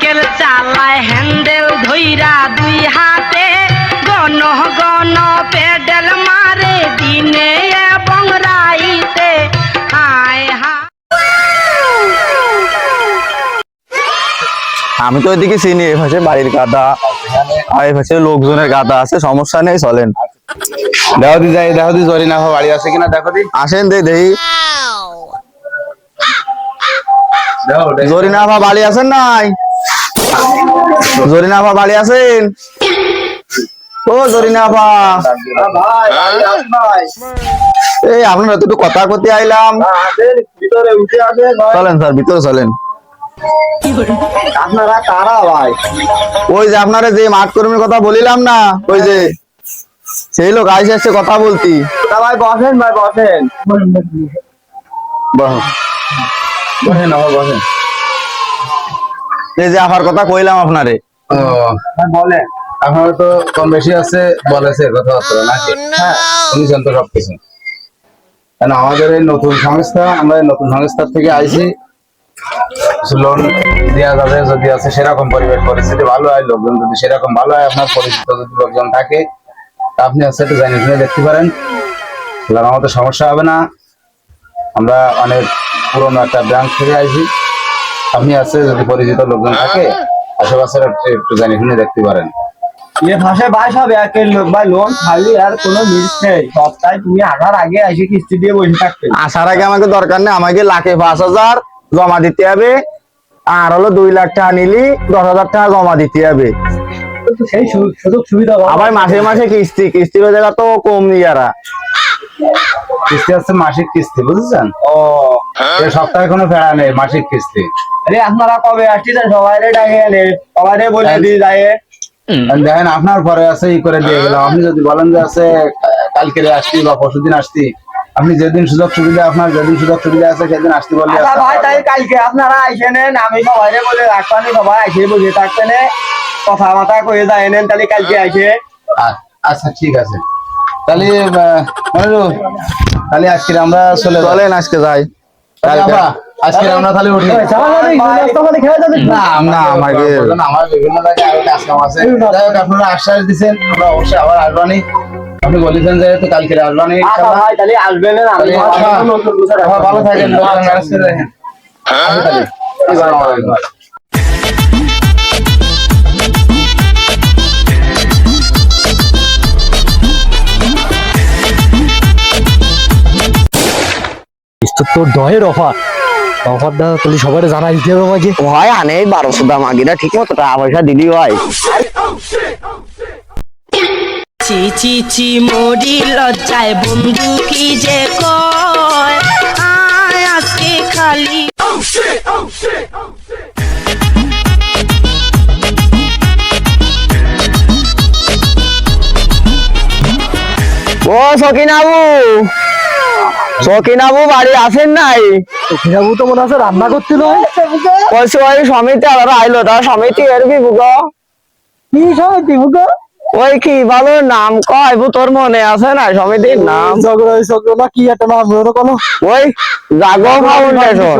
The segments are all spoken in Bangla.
সাইকেল চালায় হ্যান্ডেল ধইরা দুই হাতে। গণ গণ পেডেল মারে দিনে এবং রাইতে। হায় হায়। আমি তো ওইদিকে চিনি এই পাশে বাড়ির গাদা। আর এই পাশে লোকজনের গাদা আছে সমস্যা নেই চলেন। দেখো দি যাই দেখো দি জরিনা হো বাড়ি আছে কিনা দেখো দি আসেন দে দেই। জরিনা বাড়ি আছেন নাই? জরিনা আপা বাড়ি আছেন? ও জরিনা আপা এই আপনার একটু কথা করতে আইলাম। চলেন স্যার ভিতরে চলেন। আপনারা কারা ভাই? ওই যে আপনারা যে মাঠ কর্মীর কথা বলিলাম না ওই যে সেই লোক আইসে এসে কথা বলতি। ভাই বসেন ভাই বসেন। বসেন। বসেন। এই যে আপার কথা কইলাম আপনারে। ও বলেন। আপনারা তো কম বেশি আছে বলেছে কথাবার্তা নাকি হ্যাঁ শুনেছেন তো সবকিছু। কেন আমাদের এই নতুন সংস্থা আমরা নতুন সংস্থার থেকে আইছি। লোন দেওয়া যাবে যদি আছে সেরকম পরিবেশ পরিস্থিতি ভালো হয় লোকজন যদি সেরকম ভালো হয় আপনার পরিচিত যদি লোকজন থাকে তা আপনি আছে একটু জানিয়ে শুনে দেখতে পারেন। আমাদের সমস্যা হবে না। আমরা অনেক পুরোনো একটা ব্রাঞ্চ থেকে আইছি। আপনি আছে যদি পরিচিত লোকজন থাকে আশেপাশের একটু- জানি শুনে দেখতে পারেন। এ ভাষায় ভাই সব একের লোক ভাই লোন খালি আর কোনো মিস নেই। সপ্তাহে তুমি আসার আগে এসে কিস্তি দিয়ে বসে থাকতে আসার আগে আমাকে দরকার নেই আমাকে লাখে পাঁচ হাজার জমা দিতে হবে। আর হলো দুই লাখ টাকা নিলি দশ হাজার টাকা জমা দিতে হবে। সেই সুযোগ সুবিধা। আবার মাসে মাসে কিস্তি কিস্তির জায়গা তো কম নিয়ারা কিস্তি আছে মাসিক কিস্তি বুঝেছেন? ও। সপ্তাহে কোনো ফেরা নেই মাসিক কিস্তি। আরে আপনারা কবে আসছেন সবাই ডাকে সবাই বলে দিয়ে যায় দেখেন আপনার পরে আছে ই করে দিয়ে গেলাম। আপনি যদি বলেন যে আছে কালকে আসতি বা পরশুদিন আসতি আপনি যেদিন সুযোগ সুবিধা আপনার যেদিন সুযোগ সুবিধা আছে সেদিন আসতে আচ্ছা ভাই তাই কালকে আপনারা আইসে নেন আমি সবাই বলে রাখবানি সবাই আইসে বসে থাকতেন কথা মাথা কয়ে যায় নেন তাহলে কালকে আইসে। আচ্ছা ঠিক আছে। তাহলে আহ, তাহলে আজকে আমরা চলে চলেন আজকে যাই। আজকে আমরা তাহলে উঠি। না না আমাকে আমার বিভিন্ন জায়গায় আরও কাজ কাম আছে। যাই হোক আপনারা আশ্বাস দিচ্ছেন আমরা অবশ্যই আবার আসবানি আপনি বলেছেন যে তো কালকে আসবানি আচ্ছা তাহলে আসবেন না আমি আচ্ছা। হ্যাঁ, ভালো থাকেন তোর দহের অফার। অফারটা তাহলে সবাই জানাই দিতে হবে আমাকে। হয় আনে বারোশো দাম ঠিক মতো টাকা পয়সা দিলি হয়। চি চি চি মরি লজ্জায় বন্ধু কি যে কয়? আয় আজকে খালি। ও সকিনাবু! সকিনাবু বাড়ি আসেন নাই? ফিরাবু তো মনে আছে রান্না করতে নয় ওই সমিতি আবার আইলো তার সমিতি এর কি বুক কি সময় দিব ওই কি ভালো নাম কয় তোর মনে আছে না সমিতির নাম? ঝগড়া না কি একটা নাম ধরো কোনো ওই জাগো ফাউন্ডেশন।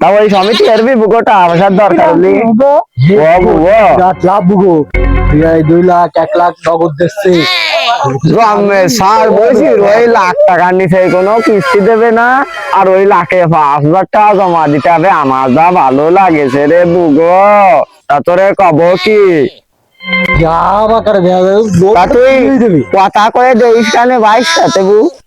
তা ওই সমিতি এর বি বুকটা আসার দরকার হলি ও লাভ বুগো। দুই লাখ এক লাখ নগদ দিচ্ছে। সার বলছি ওই লাখ টাকা নিচে কোনো কিস্তি দেবে না। আর ওই লাখে পাঁচ হাজার টাকা জমা দিতে হবে, আমার যা ভালো লাগেছে রে বুগো। তা তোরে কব কি? কথা কয়ে কানে বাইশ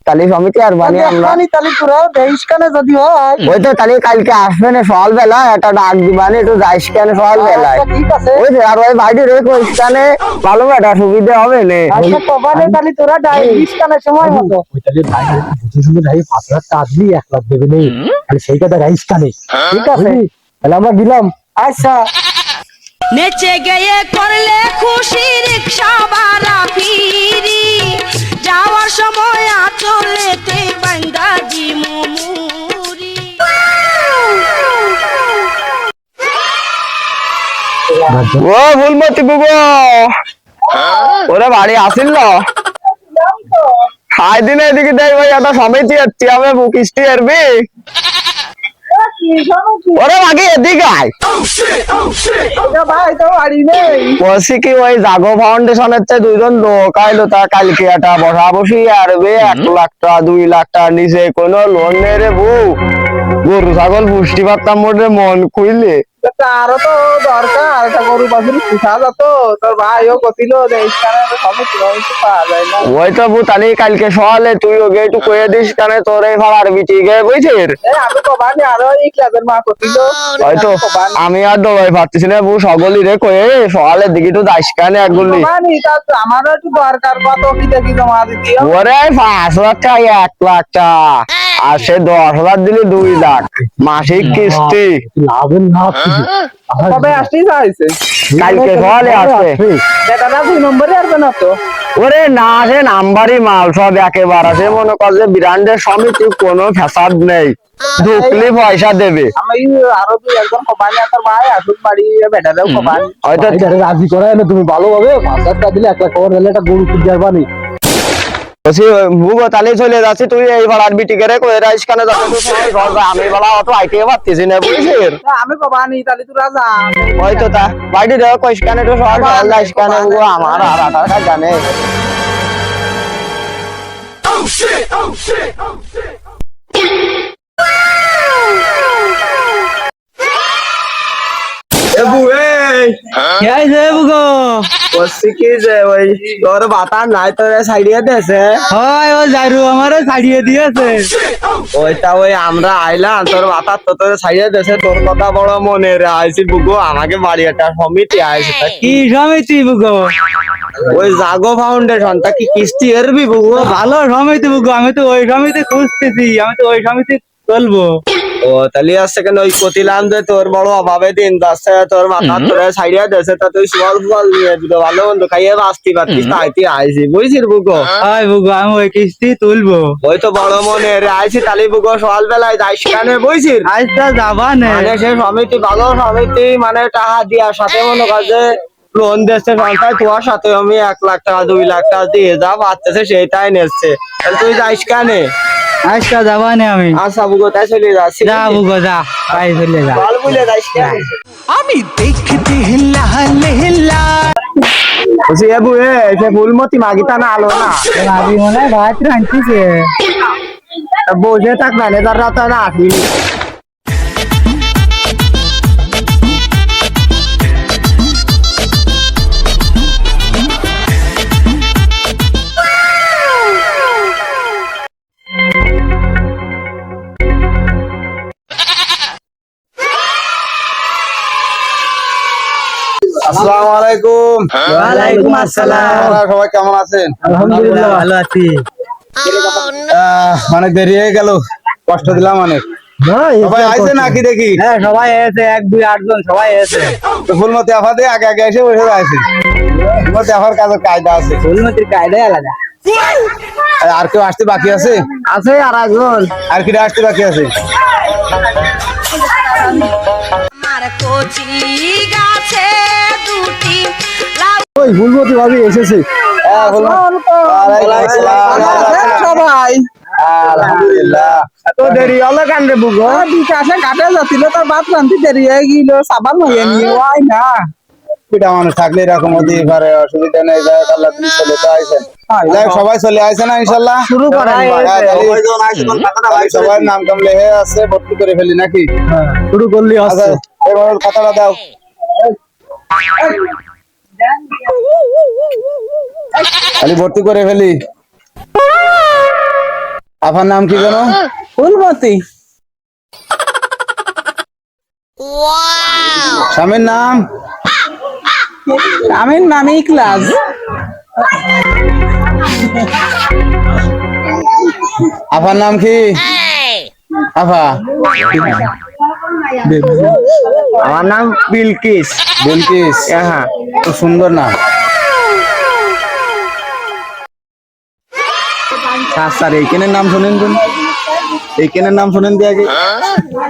তাহলে সমিতি আর বানি আমরা। জানি তাহলে তোরা দেশ কানে যদি হয়। ওই তো তাহলে কালকে আসবে না সকাল বেলা একটা ডাক দিবানি একটু যাইস কেন সকাল বেলায় ঠিক আছে। ওই যে আর ওই বাড়ি রে কইস কানে ভালো একটা সুবিধা হবে নে। তাহলে তোরা ডাইস কানে সময় মতো। ওই তাহলে ভাই বুঝে শুনে ভাই পাঁচ হাজার টাকা এক লাখ দেবে নেই তাহলে সেই কথা রাইস কানে। ঠিক আছে। তাহলে আমরা গেলাম। আচ্ছা। নেচে গিয়ে করলে খুশি রিক্সা ভাড়া ফিরি। যাওয়ার সময় আচলেতে বান্দাজি মুমুরি ও ভুলমতি বুগো ওরে বাড়ি আসিল হাই দিনে এদিকে দেই ভাই, একটা সমিতি হচ্ছে আমি বুকিস্টি এরবি ওরে মাগি এদিকে আয়। ভাই তো বাড়ি নেই। বলছি কি ওই জাগো ফাউন্ডেশনের তে দুইজন লোক আইলো তা কালকে একটা বসা বসি আরবে এক লাখ টাকা দুই লাখ টাকা নিচে কোনো লোন নেই রে বউ। গরু ছাগল পুষ্টি পাতাম মোটে মন খুইলে। তারও তো দরকার একটা গরু বাছুর পুষা যেত তোর ভাইও কছিল যে স্থানে সব কিছু পাওয়া যায় না। ওই তো বুতানি কালকে সকালে তুই ওকে একটু কয়ে দিস কানে তোর এই ভাড়ার বিটি গে বুঝছিস? আমি কবানি আরও এই ক্লাবের মা হয়তো আমি আর দবাই পারতেছি না বউ সকলই রে কয়ে সকালের দিকে একটু দাস কানে এক গুলি। কবানি তা আমারও একটু দরকার কত কি দেখি জমা দিতে। ওরে পাঁচ লাখ টাকা এক লাখ টাকা। আর সে দশ হাজার দিলি দুই লাখ। মাসিক কিস্তি। লাভের লাভ কবে আসতেই চাইছে কালকে সকালে আসবে। বেটাটা দুই নম্বরে আসবে না তো? ওরে না সে নাম্বারই মাল সব একেবারে। আছে মনে কর যে ব্র্যান্ডের সমিতি কোনো ফ্যাসাদ নেই। ঢুকলি পয়সা দেবে। হয়তো রাজি করায় না তুমি ভালোভাবে পাঁচ হাজার টাকা দিলে এক লাখ টাকা দিলে একটা গরু কিনতে বলছি ভুগো তাহলে চলে যাচ্ছি তুই এই ভাড়ার বিটিকে রে কয়ে রাইস কানে যাতে তুই সময় ঘর যা। আমি বেলা অত আইতে পারতেছি না বুঝছিস আমি কবানি তাহলে তোরা যা। হয়তো তা বাড়ি রে কইস কানে তো সব ভালো যাইস কানে ভুগো আমার আর আটার কাজ জানে। বলছি কি যে ওই তোর বাতা নাই তোর সাইডিয়ে দেছে হয় ও জারু আমারও ছাড়িয়ে দিয়েছে ওইটা ওই আমরা আইলাম তোর বাতার তো তোর সাইডিয়ে দেছে তোর কথা বড় মনে রে আইছি বুগো আমাকে বাড়ি একটা সমিতি আইছে কি? কি সমিতি বুগো ওই জাগো ফাউন্ডেশন তা কি কিস্তি এরবি বুগো ভালো সমিতি বুগো আমি তো ওই সমিতি খুঁজতেছি আমি তো ওই সমিতি চলবো। ও তাহলে আসছে কেন ওই কতিলাম যে তোর বড় অভাবে দিন যাচ্ছে তোর মাথা তোর সাইডিয়ে দেছে তা তুই সুয়াল ফুয়াল নিয়ে দিত ভালো মন্দ খাইয়ে বাঁচতে পারতিস তাইতে আইছি বুঝছিস বুগো হয়। বুগো আমি ওই কিস্তি তুলবো। ওই তো বড় মনে রে আইছি তালি বুগো সকাল বেলায় যাইস কেন বুঝছিস? আজটা যাবা নে। মানে সে সমিতি ভালো সমিতি মানে টাকা দেওয়ার সাথে মনে কর যে লোন দিচ্ছে সরকার তোমার সাথে আমি এক লাখ টাকা দুই লাখ টাকা দিয়ে যা পাচ্ছে সেইটাই নিচ্ছে। তাহলে তুই যাইস কানে? আজটা যাবা নে আমি। আচ্ছা বুগো তাই চলে যা যা বুগো যা তাই চলে যা। বল বলে যাইস আমি দেখতে হিল্লা ওসি এবু এ সে ফুলমতি মাগিতা না আলো না? মাগি মনে ভাত রাঁধতেছে। তা বসে থাক ম্যানেজাররা তো না আসিনি আলাইকুম। ওয়ালাইকুম আসসালাম। সবাই কেমন আছেন? আলহামদুলিল্লাহ ভালো আছি। আহ, অনেক দেরি হয়ে গেল। কষ্ট দিলাম অনেক। সবাই আইছে নাকি দেখি? হ্যাঁ সবাই এসে এক দুই আট জন সবাই এসে। ফুলমতি আফা দিয়ে আগে আগে এসে বসে আছে ফুলমতি আফার কায়দা আছে। ফুলমতির কায়দাই আলাদা। আর আর কেউ আসতে বাকি আছে? আছে আর একজন। আর কি আসতে বাকি আছে? ওই ভাবি এসেছে। হ্যাঁ, সবাই আলহামদুলিল্লাহ। তো দেরি হলো কেন রে বুগো বিকাশে কাটে যাচ্ছিল তোর বাপ রান্তি দেরি হয়ে গেল সাবান হয়ে নিয়ে ওই না। পিঠা মানুষ থাকলে এরকম হতেই পারে অসুবিধা নেই যাই আল্লাহ তুমি চলে তো হোক, সবাই চলে আইছে না ইনশাল্লাহ? শুরু করেন হ্যাঁ, ভাই। তাহলে সবার নাম কাম লেহে আছে ভর্তি করে ফেলি নাকি? শুরু করলি আচ্ছা এবার খাতাটা দাও। খালি ভর্তি করে ফেলি। আপনার নাম কি জানো ফুলমতি। স্বামীর নাম? আমি নামি ক্লাস আপনার নাম কি? আফা। আমার নাম বিলকিস। বিলকিস? হ্যাঁ খুব সুন্দর নাম স্যার স্যার এইখানের নাম শোনেন তো। এইখানের নাম শোনেন দিয়ে আগে।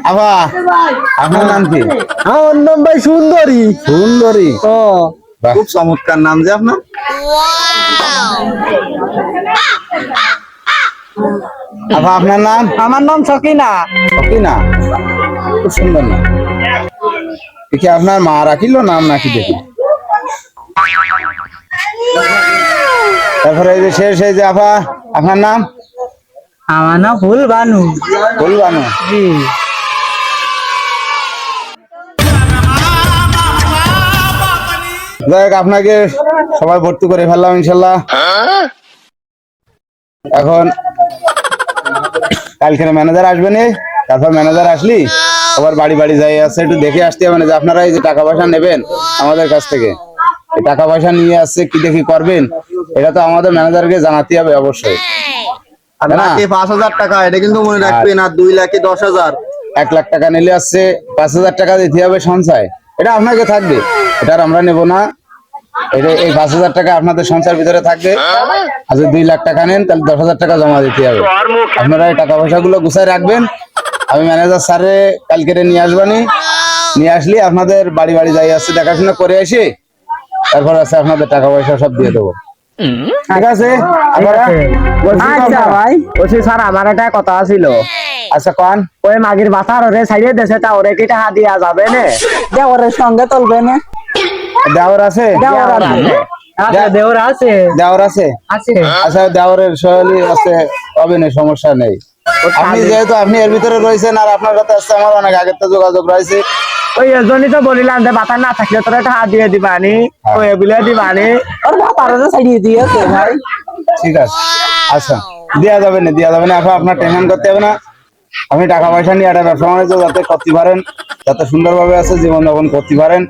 আফা আপনার নাম কি? আমার নাম ভাই সুন্দরী। সুন্দরী। ও। খুব চমৎকার নাম যে আপনার। আফা আপনার নাম? আমার নাম সকিনা। কি না খুব সুন্দর না দেখি আপনার মা রাখিল নাম নাকি দেখি। তারপরে এই যে শেষ এই যে আপা আপনার নাম? আমার না ফুল বানু। বলবানো জি। যাই আপনাকে সবাই ভর্তি করে ফেললাম ইনশাল্লাহ। এখন কালকে ম্যানেজার আসবে নি? তারপর ম্যানেজার আসলি? আবার বাড়ি বাড়ি যাই আছে একটু দেখে আসতে হবে না যে আপনারা এই যে টাকা পয়সা নেবেন আমাদের কাছ থেকে। এই টাকা পয়সা নিয়ে আসছে কি দেখি করবেন? এটা তো আমাদের ম্যানেজারকে জানাতে হবে অবশ্যই। পাঁচ হাজার টাকা এটা কিন্তু মনে রাখবেন আর দুই লাখে দশ হাজার। এক লাখ টাকা নিলে আসছে পাঁচ হাজার টাকা দিতে হবে সঞ্চয়। এটা আপনাকে থাকবে এটা আমরা নেব না। এটা এই পাঁচ হাজার টাকা আপনাদের সঞ্চয়ের ভিতরে থাকবে। আর যদি দুই লাখ টাকা নেন তাহলে দশ হাজার টাকা জমা দিতে হবে। আপনারা এই টাকা পয়সা গুলো গুছাই রাখবেন। আমি ম্যানেজার স্যারে কালকে নিয়ে আসবানি। নিয়ে আসলে আপনাদের বাড়ি বাড়ি যাই আসছে দেখাশোনা করে আসি। তারপর আছে আপনাদের টাকা পয়সা সব দিয়ে দেবো। ঠিক আছে? আচ্ছা ভাই। বলছি স্যার আমার একটা কথা ছিল। আচ্ছা কন? ওই মাগির বাসার ওরে সাইডে দেশে তা ওরে কি টাকা দিয়া যাবে না? দেওরের সঙ্গে চলবে না। দেওয়ার আছে? আচ্ছা দেওয়ার আছে। আছে? আচ্ছা দেওয়ারের শৈলী আছে। হবে না সমস্যা নেই। আপনি যেহেতু আপনি এর ভিতরে রয়েছেন আর আপনার কাছে আসছে আমার অনেক আগের তো যোগাযোগ রয়েছে। ওই এজন্যই তো বলিলাম যে বাতা না থাকলে তোরা টাকা দিয়ে দিবানি ওই এগুলো দিবানি। ওর বাতার সাইডে দিয়েছে ভাই। ঠিক আছে। আচ্ছা দেওয়া যাবে না দেওয়া যাবে না। এখন আপনার টেনশন করতে হবে না। আপনি টাকা পয়সা নিয়ে একটা ব্যবসা বাণিজ্য যাতে করতে পারেন যাতে সুন্দরভাবে আছে জীবন যাপন করতে পারেন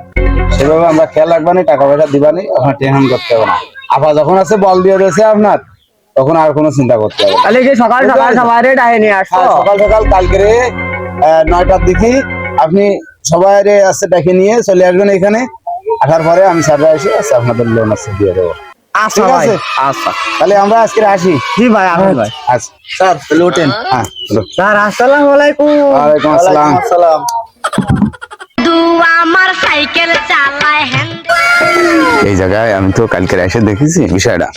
সেভাবে আমরা খেয়াল রাখবানি টাকা পয়সা দিবানি আপনার টেনশন করতে হবে না। আপা যখন আছে বল দিয়ে রয়েছে আপনার। তখন আর কোনো চিন্তা করতে হবে তাহলে কি সকাল সকাল সবাই ডাহে নিয়ে আসো হ্যাঁ, সকাল সকাল কালকে নয়টার দিকে আপনি সবাই রে আসছে ডেকে নিয়ে চলে আসবেন এখানে। আসার পরে আমি এসে আচ্ছা আপনাদের লোন আছে দিয়ে দেবো। আচ্ছা ভাই আচ্ছা। তাহলে আমরা আজকে আসি। জি ভাই আসুন ভাই। আচ্ছা স্যার তাহলে ওঠেন হ্যাঁ। স্যার আসসালামু আলাইকুম। ওয়ালাইকুম আসসালাম। সালাম আমার সাইকেল চালায় হ্যান্ডেল এই জায়গায় আমি তো কালকে এসে দেখেছি বিষয়টা।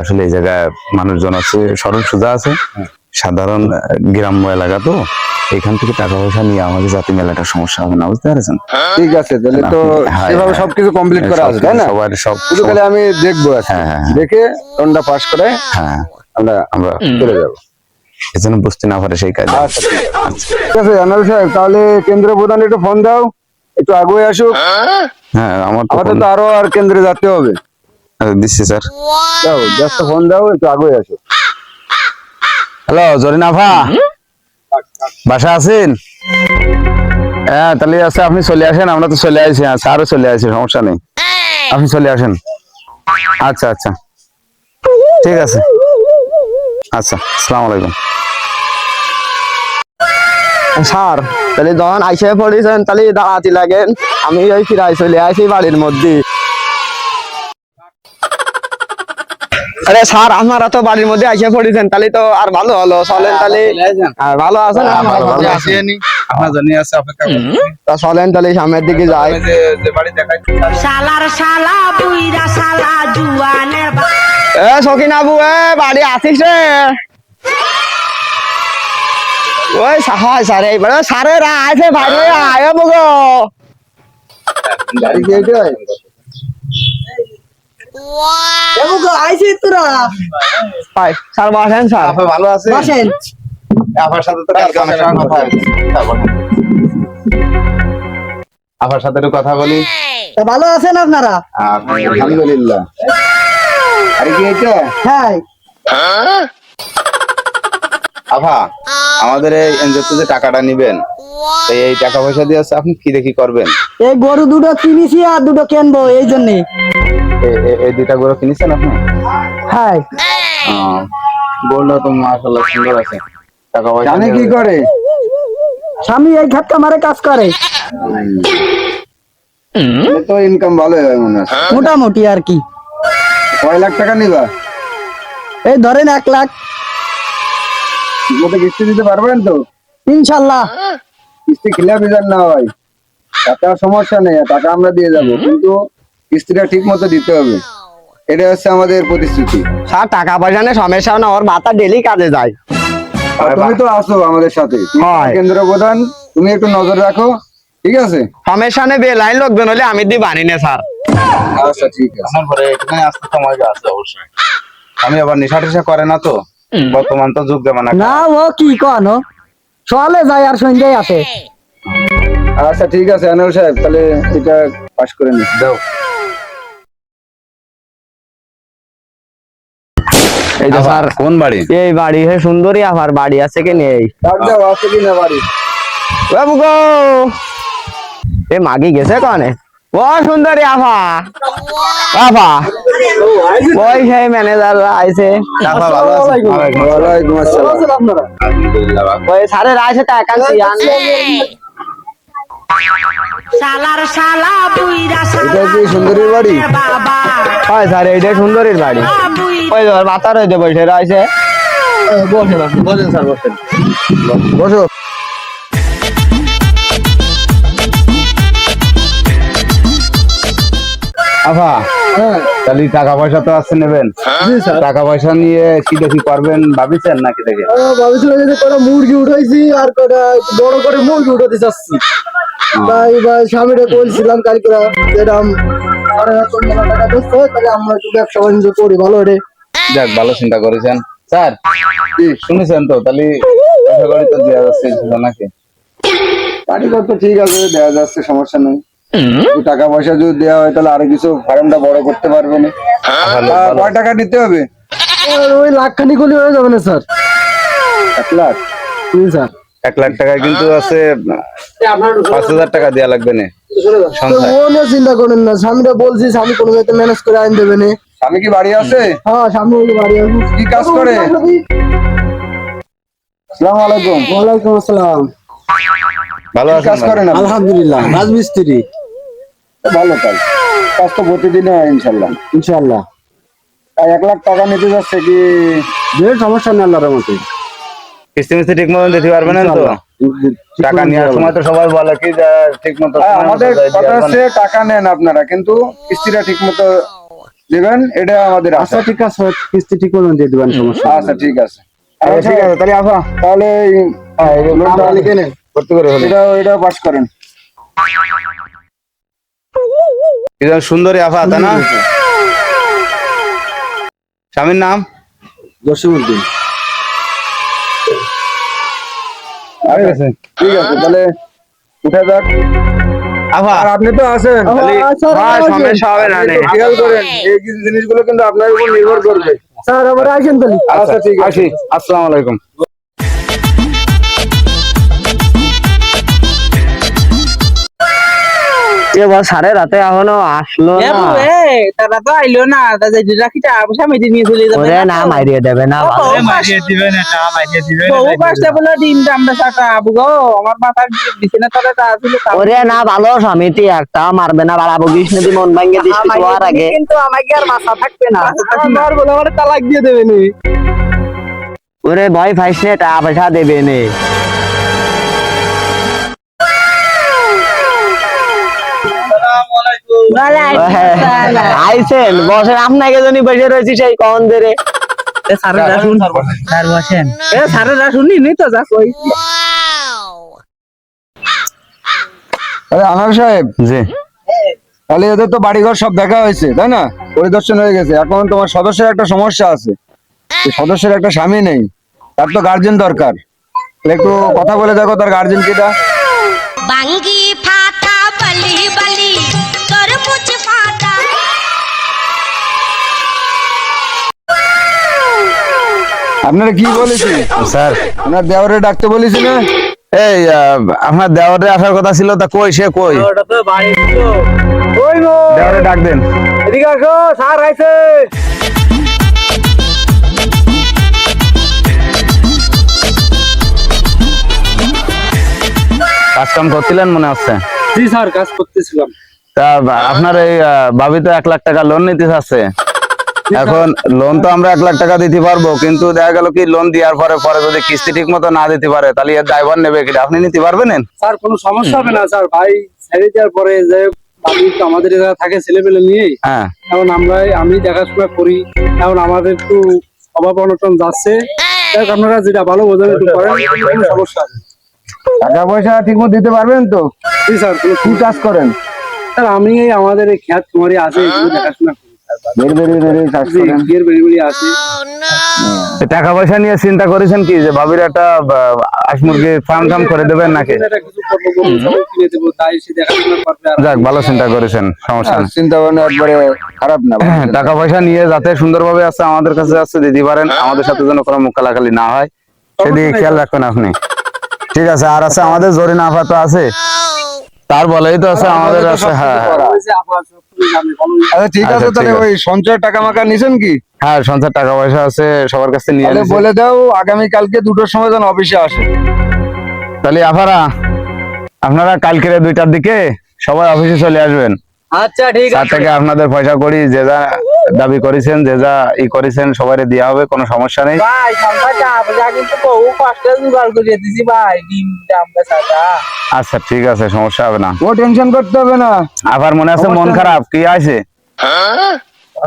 আসলে এই জায়গায় মানুষজন আছে সরল সোজা আছে। সাধারণ গ্রাম্য এলাকা তো। এখান থেকে টাকা পয়সা নিয়ে আমাদের জাতি মেলাটা সমস্যা হবে না বুঝতে পারছেন? ঠিক আছে তাহলে তো হ্যাঁ, এভাবে হ্যাঁ। সবকিছু কমপ্লিট করা আছে তাই না? সবার সব শুধু খালি আমি দেখব। হ্যাঁ, হ্যাঁ, হ্যাঁ। দেখে লোনটা পাস করে হ্যাঁ। আমরা আমরা চলে যাব। এজন্য বুঝতে না পারে সেই কাজ আচ্ছা ঠিক আছে। আনাল সাহেব তাহলে কেন্দ্র প্রধান একটু ফোন দাও। একটু আগুয়ে আসুক। হ্যাঁ আমার তো আমাদের তো আরও আর কেন্দ্রে যেতে হবে। দিচ্ছি স্যার। দাও ব্যস্ত ফোন দাও একটু আগে আসো। হ্যালো জরিনা বাসা আছেন? হ্যাঁ তাহলে আছে আপনি চলে আসেন আমরা তো চলে আসি হ্যাঁ স্যারও চলে আসি সমস্যা নেই। আপনি চলে আসেন। আচ্ছা আচ্ছা। ঠিক আছে। আচ্ছা আসসালামু আলাইকুম। স্যার তাহলে যখন আইসে পড়েছেন তাহলে দাঁড়াতে লাগেন। আমি ওই ফিরাই চলে আসি বাড়ির মধ্যে। আরে স্যার আপনারা তো বাড়ির মধ্যে আইসে পড়েছেন তাহলে তো আর ভালো হলো চলেন তাহলে। আর ভালো আছেন আপনারা? জন্য আছে অপেক্ষা তা চলেন তাহলে সামনের দিকে যাই। ওই যে যে বাড়ি দেখাই। শালার শালা বুইরা শালা জুয়ানের এ আবু এ বাড়ি আসিস রে? ওই হয় স্যার এইবার আছে বাইরে আয় মুগো। গাড়ি দিয়ে তোরা? পাই স্যার বসেন স্যার। ভালো আছে বসেন। সাথে তো কালকে অনেক সময় কথা হয়েছে। তারপর। সাথে একটু কথা বলি। ভালো আছেন আপনারা? আলহামদুলিল্লাহ। আরে কি হ্যাঁ। আভা আমাদের এই এনজিওতে যে টাকাটা নিবেন এই টাকা পয়সা দিয়ে আছে আপনি কি দেখি করবেন? এই গরু দুটো কিনেছি আর দুটো কিনবো এই জন্য। এই দুইটা গরু কিনেছেন আপনি? হ্যাঁ বলল তো মাশাআল্লাহ সুন্দর আছে। টাকা পয়সা জানে কি করে? স্বামী এই কামারে কাজ করে। তো ইনকাম ভালো হয় মনে হয়। মোটামুটি আর কি। কয় লাখ টাকা নিবা? এই ধরেন এক লাখ। মতো কিস্তি দিতে পারবেন তো? ইনশাল্লাহ। কিস্তি ক্লিয়ার রিজার্ভ না হয়। টাকা সমস্যা নেই টাকা আমরা দিয়ে যাব। কিন্তু কিস্তিটা ঠিক মতো দিতে হবে। এটা হচ্ছে আমাদের প্রতিশ্রুতি। স্যার টাকা পয়সা নিয়ে সমস্যা না ওর মাথা ডেলি কাজে যায়। আর তুমি তো আসো আমাদের সাথে। হয়। কেন্দ্র প্রধান তুমি একটু নজর রাখো ঠিক আছে? সমস্যা নেই বেলাইন লোকজন হলে আমি দি বানি না স্যার। আচ্ছা ঠিক আছে। আমার ঘরে এখানে আসতে সময় আছে অবশ্যই। আমি আবার নেশা টেশা করে না তো? বর্তমান তো যুগ জামানা না ও কি কনো চলে যায় আর সন্ধ্যায় আসে। আচ্ছা ঠিক আছে আনোয়ার সাহেব তাহলে এটা পাস করে নি দাও। এই যে স্যার কোন বাড়ি? এই বাড়ি হে সুন্দরী আবার বাড়ি আছে কি নেই? আছে কি না বাড়ি? বাবু গো! এ মাগি গেছে কনে? ও সুন্দরী আফা। আফা। ওই সেই ম্যানেজার আইছে। আফা ভালো আছেন? ওয়ালাইকুম আসসালাম। আলহামদুলিল্লাহ ওই স্যারের আইছে টাকা সিয়ান শালার শালা বুইরা এটা কি সুন্দরীর বাড়ি? হয় স্যার এইটা সুন্দরীর বাড়ি। ওই ওর মাথার ওই বসে রয়েছে। বসেন বসেন স্যার বসেন বসো। আফা তাহলে টাকা পয়সা তো নেবেন। টাকা পয়সা নিয়ে কি দেখি করবেন ভাবিছেন নাকি দেখে? ভাবিছিলাম যে কটা মুরগি উঠাইছি আর কটা বড় করে মুরগি উঠাতে চাচ্ছি। তাই স্বামীরে বলছিলাম কালকে এরকম তাহলে আমরা একটু ব্যবসা বাণিজ্য করি ভালো রে। যাক ভালো চিন্তা করেছেন। স্যার শুনেছেন তো তাহলে পয়সা তো দেওয়া যাচ্ছে নাকি? ঠিক আছে দেওয়া যাচ্ছে সমস্যা নেই। টাকা পয়সা যদি দেওয়া হয় তাহলে আরও কিছু ফার্মটা বড় করতে পারবে না। কয় টাকা দিতে হবে? ওই লাখ খানি করলে হয়ে যাবে না স্যার। এক লাখ? স্যার। এক লাখ টাকায় কিন্তু আছে পাঁচ হাজার টাকা দেওয়া লাগবে না চিন্তা করেন না স্বামীরা বলছি স্বামী কোনো যাতে ম্যানেজ করে আইন দেবে না। স্বামী কি বাড়ি আছে? হ্যাঁ স্বামী ওই বাড়ি আছে। কি কাজ করে? আসসালামু আলাইকুম। ওয়ালাইকুম আসসালাম। ভালো আছেন কাজ করেন? আলহামদুলিল্লাহ রাজমিস্ত্রি। ভালো কাজ। কাজ তো প্রতিদিনই হয় ইনশাল্লাহ। ইনশাআল্লাহ আর এক লাখ টাকা নিতে যাচ্ছে কি? যে সমস্যা নেই আল্লাহর মতে কিস্তি মিস্তি ঠিক মতন দিতে পারবেন না তো টাকা নেওয়ার সময় তো সবাই বলে কি ঠিক মতো হ্যাঁ, মতো আমাদের কথা হচ্ছে টাকা নেন আপনারা কিন্তু কিস্তিটা ঠিক মতো দিবেন এটা আমাদের আশা। ঠিক আছে কিস্তি ঠিক করে দিয়ে দিবেন সমস্যা আচ্ছা ঠিক আছে। আচ্ছা, ঠিক আছে তাহলে আপা তাহলে হ্যাঁ, লিখে নেন এটা এটা পাস করেন। সুন্দরী আফা তাই না? স্বামীর নাম? জসিমউদ্দিন। ঠিক আছে। ঠিক আছে তাহলে উঠে যাক। আর আপনি তো আছেন। সমস্যা হবে না খেয়াল করেন এই জিনিসগুলো কিন্তু আপনার উপর নির্ভর করবে। স্যার আবার আসেন তাহলে। আচ্ছা ঠিক আছে। আসি। আসসালামু আলাইকুম। এবার সাড়ে রাতে এখনও আসলো না। তারা তো আইলো না তা যে রাখি টাকা পয়সা মেরে নিয়ে চলে যাবে ওরে না মারিয়ে দেবে না ও, বহু কষ্ট- বহু কষ্টে বলে দিনটা আমরা সাটা বুগো আমার মাথার বিছানা তলে তা। ছিল ওরে না ভালো সমিতি একটা মারবে না বাড়াবো কৃষ্ণ দি মন ভাঙ্গে দিস হওয়ার আগে। কিন্তু আমাকে আর মাথা থাকবে না। আমার বলে আমার তালাক দিয়ে দেবে নি। ওরে ভয় ফাইস নে টাকা পয়সা দেবে নে। আইসেন বসেন আপনাকে জন্য বসে রয়েছি সেই কখন ধরে সারেরা শুন স্যার বসেন। এ শুনি নি তো যা কই। আরে আনার সাহেব। জি। তাহলে এদের তো বাড়িঘর সব দেখা হয়েছে তাই না? পরিদর্শন হয়ে গেছে। এখন তোমার সদস্যের একটা সমস্যা আছে। সদস্যের একটা স্বামী নেই। তার তো গার্জেন দরকার। একটু কথা বলে দেখো তার গার্জেন কিটা। আপনারা কি বলেছি স্যার। আপনার দেওয়ারে ডাকতে বলেছি না এই আপনার দেওয়ারে আসার কথা ছিল তা কই সে কই? দেওয়ারে ডাক দেন। এদিকে আসো স্যার আইছে। কাজ কাম করছিলেন মনে হচ্ছে? জি স্যার কাজ করতেছিলাম। তা আপনার এই আহ, ভাবি তো এক লাখ টাকা লোন নিতে চাচ্ছে। এখন লোন তো আমরা এক লাখ টাকা দিতে পারব কিন্তু দেখা গেল কি লোন দেওয়ার পরে পরে যদি কিস্তি ঠিক মতো না দিতে পারে তাহলে এর ড্রাইভার নেবে কি? আপনি নিতে পারবেন স্যার কোনো সমস্যা হবে না স্যার। ভাই ছেড়ে দেওয়ার পরে যে আমাদের এলাকা থাকে ছেলেপেলে নিয়ে হ্যাঁ। এখন আমরা আমি দেখাশোনা করি। এখন আমাদের একটু অভাব অনটন যাচ্ছে। আপনারা যেটা ভালো বোঝেন একটু করেন। সমস্যা টাকা পয়সা ঠিক মতো দিতে পারবেন তো? জি স্যার কি কাজ করেন? স্যার আমি আমাদের এই খেত কুমারি আছে দেখাশোনা টাকা পয়সা নিয়ে চিন্তা করেছেন কি যে ভাবির একটা হাঁস মুরগির ফার্ম টার্ম করে দেবেন নাকি যাক ভালো চিন্তা করেছেন সমস্যা চিন্তা ভাবনা খারাপ না টাকা পয়সা নিয়ে যাতে সুন্দরভাবে আছে আমাদের কাছে আছে দিতে পারেন আমাদের সাথে যেন কোনো মুখ কালাকালি না হয় সেদিকে খেয়াল রাখবেন আপনি ঠিক আছে আর আছে আমাদের জরিনা আফা তো আছে তার বলেই তো আছে আমাদের আছে হ্যাঁ আচ্ছা ঠিক আচ্ছা, আছে তাহলে ওই সঞ্চয় টাকা মাকা নিছেন কি? হ্যাঁ সঞ্চয় টাকা পয়সা আছে সবার কাছে নিয়ে বলে দাও আগামী কালকে দুটোর সময় যেন অফিসে আসে। তাহলে আফারা আপনারা কালকের দুইটার দিকে সবাই অফিসে চলে আসবেন। আচ্ছা ঠিক আছে। থেকে আপনাদের পয়সা করি যে যা দাবি করেছেন যে যা ই করেছেন সবাই দেওয়া হবে কোনো সমস্যা নেই। আচ্ছা ঠিক আছে সমস্যা হবে না। ও টেনশন করতে হবে না। আবার মনে আছে মন খারাপ? কি আছে?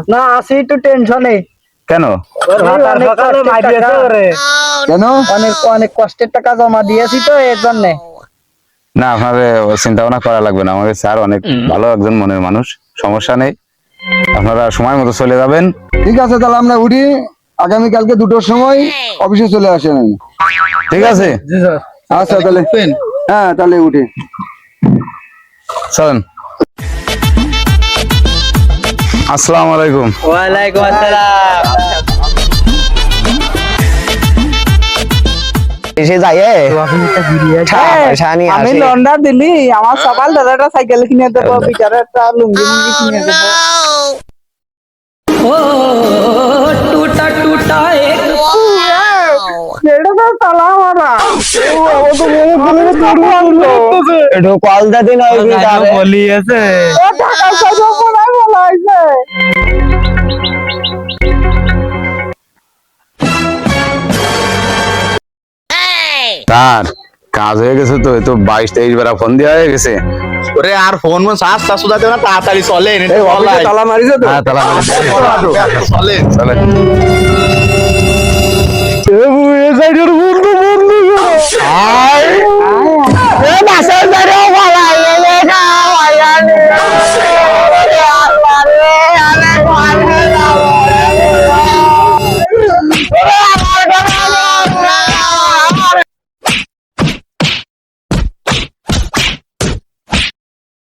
না আসি একটু টেনশনে কেন? কেন? অনেক অনেক কষ্টের টাকা জমা দিয়েছি তো এর জন্য। না আপনাদের চিন্তা ভাবনা করা লাগবে না। আমাদের স্যার অনেক ভালো একজন মনের মানুষ সমস্যা নেই। আপনারা সময় মতো চলে যাবেন। ঠিক আছে তাহলে আমরা উঠি। আগামী কালকে দুটোর সময় অফিসে চলে আসেন ঠিক আছে? আচ্ছা তাহলে হ্যাঁ তাহলে উঠি। চলেন। আসসালামু আলাইকুম। ওয়ালাইকুম আসসালাম। এসে যায় আমি। লন্ডা দিলি। আমার সকাল দাদাটা সাইকেল কিনে দেবো বিচারে একটা লুঙ্গি কিনে দেবো। পড়াই বলা হয়েছে তার কাজ হয়ে গেছে তো এই তো বাইশ তেইশ বেলা ফোন দেওয়া হয়ে গেছে ওরে আর ফোন মন সাত সাত সুদা দেবে না তাড়াতাড়ি চলে তালা মারিছে তো? হ্যাঁ, তালা মারিছে চলে। চলে। এ সাইডের বন্ধু বন্ধু।